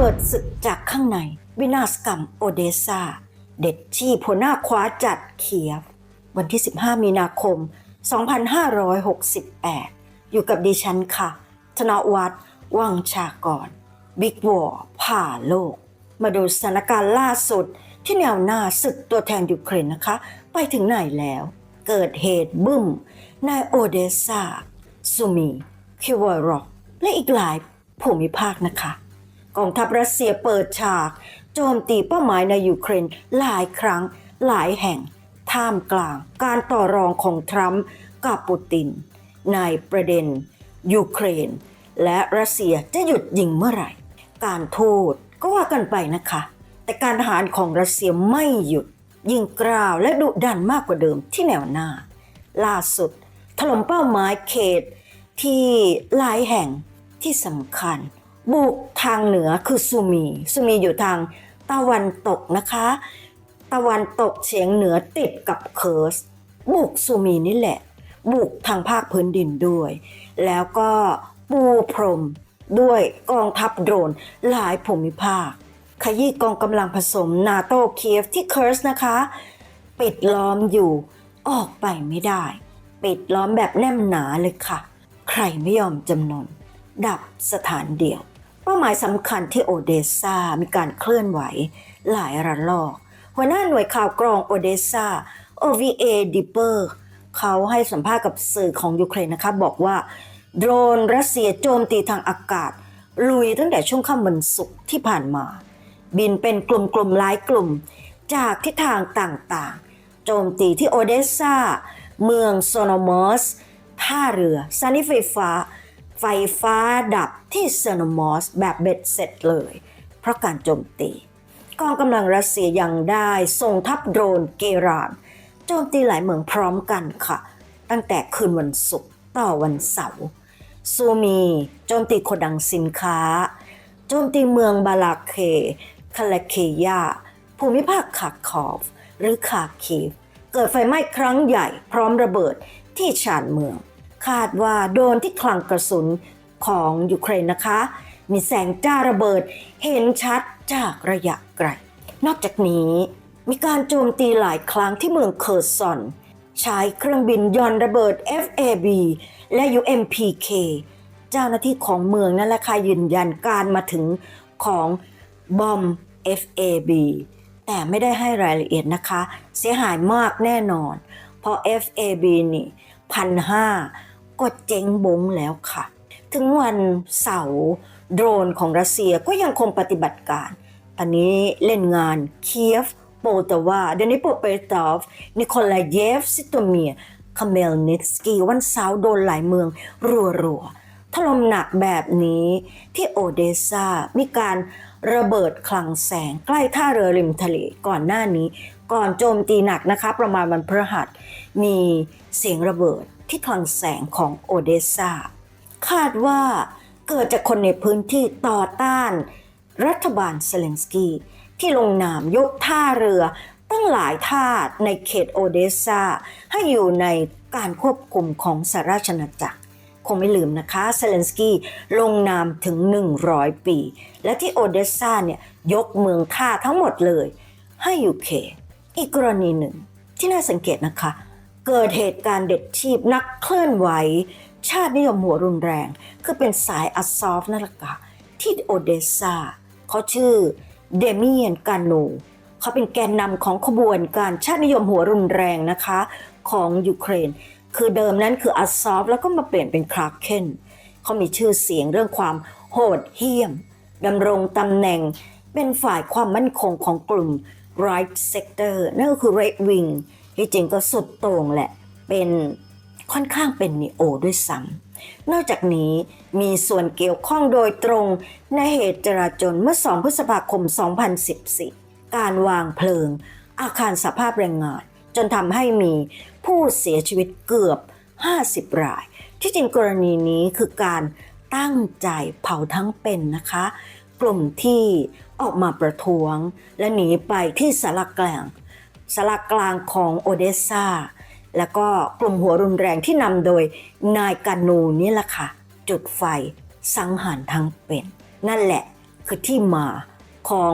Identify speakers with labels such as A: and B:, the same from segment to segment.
A: เบิดศึกจากข้างใน วินาศกรรมโอเดซาเด็ดชีพหัวหน้าคว้าจัดเคียฟวันที่ 15 มีนาคม 2568 อยู่กับดิฉันค่ะ ธนวัฒน์วังชากรบิ๊กวอร์ผ่าโลก มาดูสถานการณ์ล่าสุดที่แนวหน้าศึกตัวแทนยูเครนนะคะ ไปถึงไหนแล้ว เกิดเหตุบึ้มในโอเดซาซูมีคิวารอกและอีกหลายภูมิภาคนะคะ กองทัพรัสเซียเปิดฉาก โจมตีเป้าหมายในยูเครนหลายครั้งหลายแห่ง ท่ามกลางการต่อรองของทรัมป์กับปูติน ในประเด็น ยูเครน และรัสเซียจะหยุดยิงเมื่อไหร่ การทูตก็ว่ากันไปนะคะ แต่การทหารของรัสเซียไม่หยุด ยิงกราวและดุดันมากกว่าเดิมที่แนวหน้า ล่าสุดถล่มเป้าหมายเขตที่หลายแห่งที่สำคัญ บุกทางเหนือคือซูมีซูมีอยู่ทางตะวันตกนะคะ ตะวันตกเฉียงเหนือติดกับเคิร์ส บุกซูมีนี่แหละ บุกทางภาคพื้นดินด้วย แล้วก็ปูพรมด้วยกองทัพโดรนหลายภูมิภาค ขยี้กองกำลังผสมนาโตเคียฟที่เคิร์สนะคะ ปิดล้อมอยู่ออกไปไม่ได้ ปิดล้อมแบบแน่นหนาเลยค่ะ ใครไม่ยอมจำนน ดับสถานเดียว เป้าหมายสำคัญที่โอเดสซามีการเคลื่อนไหวหลายระลอก หัวหน้าหน่วยข่าวกรองโอเดสซา OVA d i p p e r เขาให้สัมภาษณ์กับสื่อของยูเครนนะคะบอกว่า โดรนรัสเซียโจมตีทางอากาศ ลุยตั้งแต่ช่วงค่ำวันศุกร์ที่ผ่านมา บินเป็นกลุ่มๆหลายกลุ่ม จากทิศทางต่างๆ โจมตีที่โอเดสซาเมืองโซโนมอสท่าเรือสถานีไฟฟ้า ไฟฟ้าดับที่โซโนมอสแบบเบ็ดเสร็จเลย เพราะการโจมตีกองกำลังรัสเซียยังได้ส่งทัพโดรนเกรานโจมตีหลายเมืองพร้อมกันค่ะ ตั้งแต่คืนวันศุกร์ต่อวันเสาร์ซูมีโจมตีโกดังสินค้า โจมตีเมืองบาลาเค คาลาเคยา ภูมิภาคคาคอฟ หรือคาคีฟ เกิดไฟไหม้ครั้งใหญ่พร้อมระเบิดที่ชานเมือง คาดว่าโดนที่คลังกระสุนของยูเครนนะคะ มีแสงจ้าระเบิดเห็นชัดจากระยะไกล นอกจากนี้มีการโจมตีหลายครั้งที่เมืองเคอร์ซอน ใช้เครื่องบินยอนระเบิด FAB และ UMPK เจ้าหน้าที่ของเมืองนั่นแหละค่ะยืนยันการมาถึงของบอม FAB แต่ไม่ได้ให้รายละเอียดนะคะ เสียหายมากแน่นอน เพราะ FAB นี่พันห้า ก็เจ๊งบงแล้วค่ะ ถึงวันเสาร์โดรนของรัสเซียก็ยังคงปฏิบัติการตอนนี้เล่นงานเคียฟโปตาวาเดนิโปเปตอฟนิโคลาเยฟซิโตเมียคาเมลนิสกีวันเสาร์โดนหลายเมือง รัวๆถล่มหนักแบบนี้ที่โอเดสซามีการระเบิดคลังแสงใกล้ท่าเรือริมทะเลก่อนหน้านี้ ก่อนโจมตีหนักนะคะ ประมาณวันพฤหัส มีเสียงระเบิด ที่คลังแสงของโอเดสซาคาดว่าเกิดจากคนในพื้นที่ต่อต้าน รัฐบาลเซเลนสกี้ที่ลงนามยกท่าเรือตั้งหลายท่าในเขตโอเดสซาให้อยู่ในการควบคุมของสหราชอาจักร คงไม่ลืมนะคะเซเลนสกี้ลงนามถึง 100 ปี และที่โอเดสซาเนี่ยยกเมืองท่าทั้งหมดเลย ให้ยูเคอีกกรณีหนึ่งที่น่าสังเกตนะคะ เกิดเหตุการณ์เด็ดชีพนักเคลื่อนไหว ชาตินิยมหัวรุนแรง คือเป็นสายอัสซอฟนั่นแหละค่ะที่โอเดสซาเขาชื่อเดเมียนกาโนเขาเป็นแกนนำของขบวนการชาตินิยมหัวรุนแรงนะคะของยูเครน คือเดิมนั้นคืออัสซอฟแล้วก็มาเปลี่ยนเป็นคราเคนเขามีชื่อเสียงเรื่องความโหดเหี้ยมดำรงตำแหน่งเป็นฝ่ายความมั่นคงของกลุ่ม right sector นั่นก็คือ right wing ที่จริงก็สุดโต่งแหละ เป็นค่อนข้างเป็นนีโอด้วยซ้ำนอกจากนี้มีส่วนเกี่ยวข้องโดยตรงในเหตุจราจนเมื่อ 2 พฤษภาคม 2014 การวางเพลิง อาคารสภาพแรงงาน จนทำให้มีผู้เสียชีวิตเกือบ 50 ราย ที่จริงกรณีนี้คือการตั้งใจเผาทั้งเป็นนะคะ กลุ่มที่ออกมาประท้วง และหนีไปที่สารกลาง สารกลางของโอเดสซาแล้วก็กลุ่มหัวรุนแรงที่นำโดยนายกานูนี่แหละค่ะ จุดไฟสังหารทั้งเป็น นั่นแหละคือที่มาของ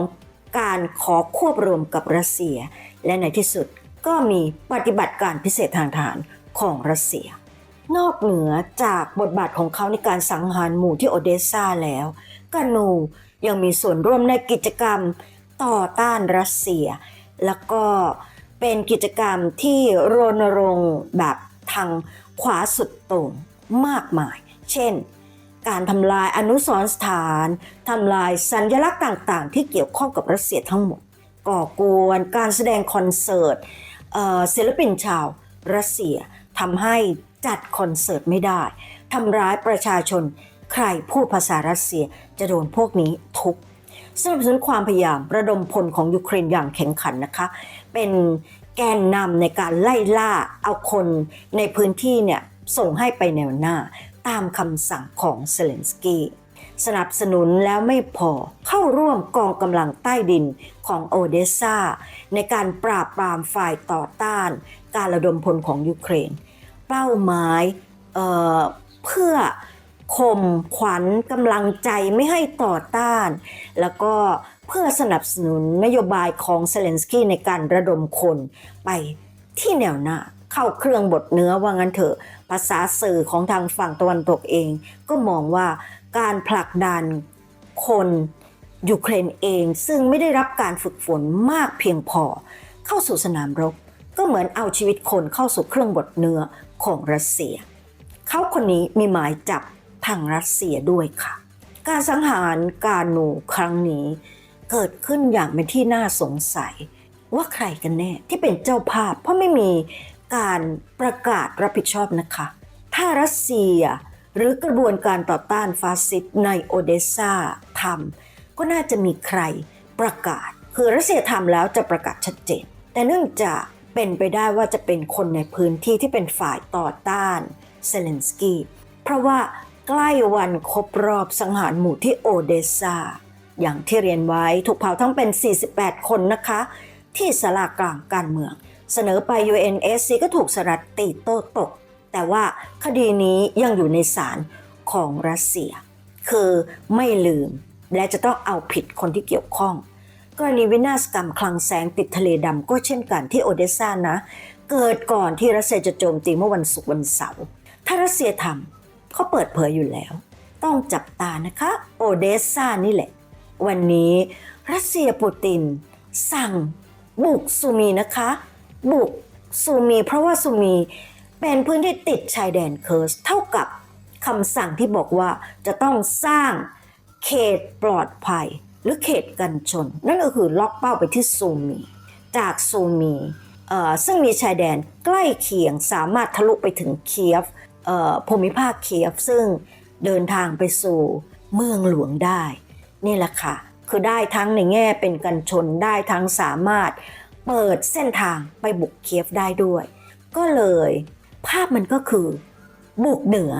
A: การขอควบรวมกับรัสเซีย และในที่สุดก็มีปฏิบัติการพิเศษทางทหารของรัสเซีย นอกเหนือจากบทบาทของเขาในการสังหารหมู่ที่โอเดสซาแล้วกานูยังมีส่วนร่วมในกิจกรรมต่อต้านรัสเซีย แล้วก็เป็นกิจกรรมที่รณรงค์แบบทางขวาสุดโต่งมากมาย เช่น การทำลายอนุสรณ์สถานทำลายสัญลักษณ์ต่างๆ ที่เกี่ยวข้องกับรัสเซียทั้งหมด ก่อกวนการแสดงคอนเสิร์ตเอ่อศิลปินชาวรัสเซียทำให้จัดคอนเสิร์ตไม่ได้ทำร้ายประชาชน ใครพูดภาษารัสเซียจะโดนพวกนี้ทุบ สนับสนุนความพยายามระดมพลของยูเครนอย่างแข็งขันนะคะ เป็นแกนนำในการไล่ล่าเอาคนในพื้นที่เนี่ยส่งให้ไปแนวหน้าตามคำสั่งของเซเลนสกี้สนับสนุนแล้วไม่พอเข้าร่วมกองกำลังใต้ดินของโอเดสซาในการปราบปรามฝ่ายต่อต้าน การระดมพลของยูเครน เป้าหมายเอ่อเพื่อ ข่มขวัญกำลังใจไม่ให้ต่อต้าน แล้วก็เพื่อสนับสนุนนโยบายของเซเลนสกี้ในการระดมคนไปที่แนวหน้าเข้าเครื่องบดเนื้อว่างั้นเถอะ ภาษาสื่อของทางฝั่งตะวันตกเอง ก็มองว่าการผลักดันคนยูเครนเอง ซึ่งไม่ได้รับการฝึกฝนมากเพียงพอ เข้าสู่สนามรบ ก็เหมือนเอาชีวิตคนเข้าสู่เครื่องบดเนื้อของรัสเซีย เขาคนนี้มีหมายจับ ทางรัสเซียด้วยค่ะ การสังหารกาโนูครั้งนี้เกิดขึ้นอย่างเป็นที่น่าสงสัย ว่าใครกันแน่ที่เป็นเจ้าภาพ เพราะไม่มีการประกาศรับผิดชอบนะคะ ถ้ารัสเซียหรือกระบวนการต่อต้านฟาสซิสต์ในโอเดสซาทำก็น่าจะมีใครประกาศ คือรัสเซียทำแล้วจะประกาศชัดเจน แต่เนื่องจากเป็นไปได้ว่าจะเป็นคนในพื้นที่ที่เป็นฝ่ายต่อต้านเซเลนสกี้เพราะว่า ใกล้วันครบรอบสังหารหมู่ที่โอเดสซาอย่างที่เรียนไว้ถูกเผาทั้งเป็น 48 คนนะคะ ที่สลากลางการเมือง เสนอไป UNSC ก็ถูกสรัดตีโต้ตก แต่ว่าคดีนี้ยังอยู่ในศาลของรัสเซีย คือไม่ลืมและจะต้องเอาผิดคนที่เกี่ยวข้องกรณีวินาศกรรมคลังแสงติดทะเลดำก็เช่นกันที่โอเดสซานะ เกิดก่อนที่รัสเซียจะโจมตีเมื่อวันศุกร์วันเสาร์ถ้ารัสเซียทำ เขาเปิดเผยอยู่แล้ว ต้องจับตานะคะ โอเดสซานี่แหละ วันนี้รัสเซียปูติน สั่งบุกซูมีนะคะ บุกซูมี เพราะว่าซูมีเป็นพื้นที่ติดชายแดนเคิร์สเท่ากับคำสั่งที่บอกว่าจะต้องสร้างเขตปลอดภัย หรือเขตกันชน นั่นก็คือล็อกเป้าไปที่ซูมี จากซูมีเอ่อซึ่งมีชายแดนใกล้เคียงสามารถทะลุไปถึงเคียฟ ภูมิภาคเคียฟซึ่งเดินทางไปสู่เมืองหลวงได้ นี่แหละค่ะ คือได้ทั้งในแง่เป็นกันชนได้ทั้งสามารถเปิดเส้นทางไปบุกเคียฟได้ด้วย ก็เลยภาพมันก็คือบุกเหนือ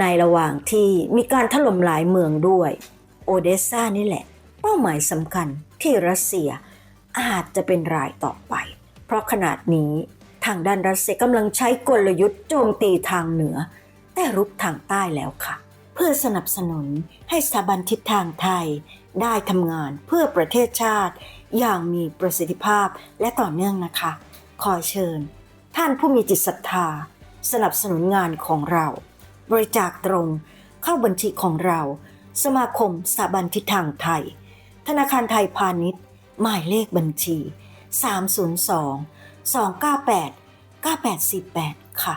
A: ในระหว่างที่มีการถล่มหลายเมืองด้วย โอเดสซานี่แหละ เป้าหมายสำคัญที่รัสเซียอาจจะเป็นรายต่อไป เพราะขนาดนี้ ทางด้านรัสเซียกำลังใช้กลยุทธ์โจมตีทางเหนือ แต่รุกทางใต้แล้วค่ะ เพื่อสนับสนุนให้สถาบันทิศทางไทย ได้ทำงานเพื่อประเทศชาติ อย่างมีประสิทธิภาพและต่อเนื่องนะคะ ขอเชิญ ท่านผู้มีจิตศรัทธา สนับสนุนงานของเรา บริจาคตรงเข้าบัญชีของเรา สมาคมสถาบันทิศทางไทย ธนาคารไทยพาณิชย์ หมายเลขบัญชี 302 298 9848 ค่ะ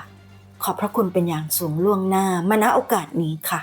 A: ขอบพระคุณเป็นอย่างสูงล่วงหน้ามาณโอกาสนี้ค่ะ